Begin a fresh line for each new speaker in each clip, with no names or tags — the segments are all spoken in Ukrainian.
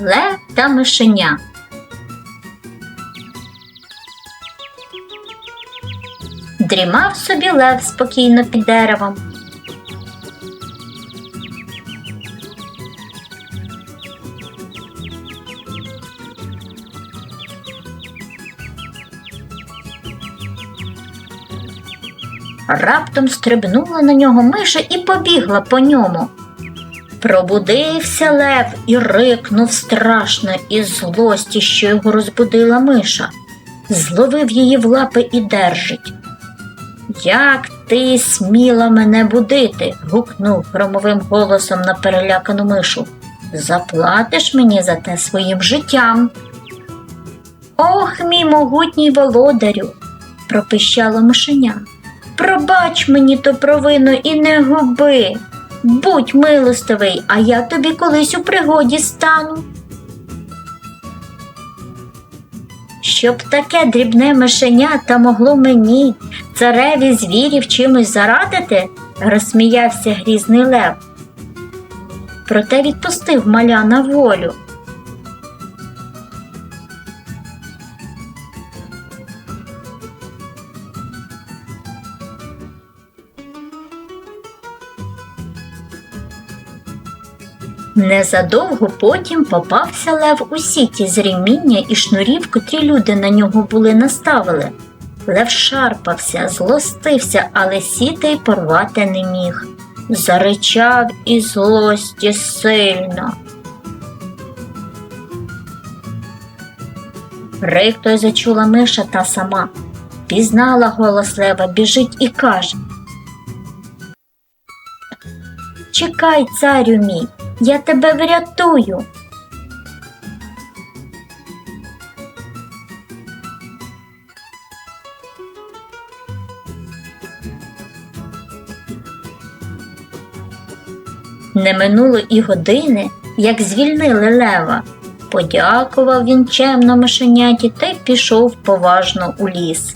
Лев та мишеня. Дрімав собі лев спокійно під деревом. Раптом стрибнула на нього миша і побігла по ньому. Пробудився лев і рикнув страшно із злості, що його розбудила миша. Зловив її в лапи і держить. Як ти сміла мене будити? гукнув громовим голосом на перелякану мишу. Заплатиш мені за те своїм життям. Ох, мій могутній володарю, пропищало мишеня. Пробач мені ту провину і не губи. Будь милостивий, а я тобі колись у пригоді стану. Щоб таке дрібне мишеня та могло мені, цареві звірів, чимось зарадити, розсміявся грізний лев. Проте відпустив маля на волю. Незадовго потім попався лев у сіті з реміння і шнурів, котрі люди на нього були наставили. Лев шарпався, злостився, але сіти й порвати не міг. Заричав із злості сильно. Рик той зачула миша та сама. Пізнала голос лева, біжить і каже Чекай, царю мій, я тебе врятую. Не минуло і години, як звільнили лева. Подякував він чемно мишеняті та й пішов поважно у ліс.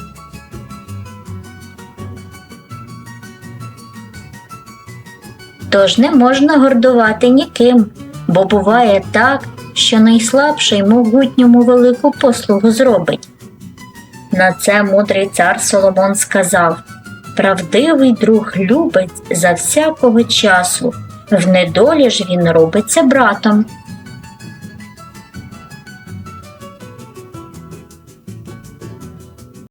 Тож не можна гордувати ніким, бо буває так, що найслабший могутньому велику послугу зробить. На це мудрий цар Соломон сказав Правдивий друг любить за всякого часу, в недолі ж він робиться братом.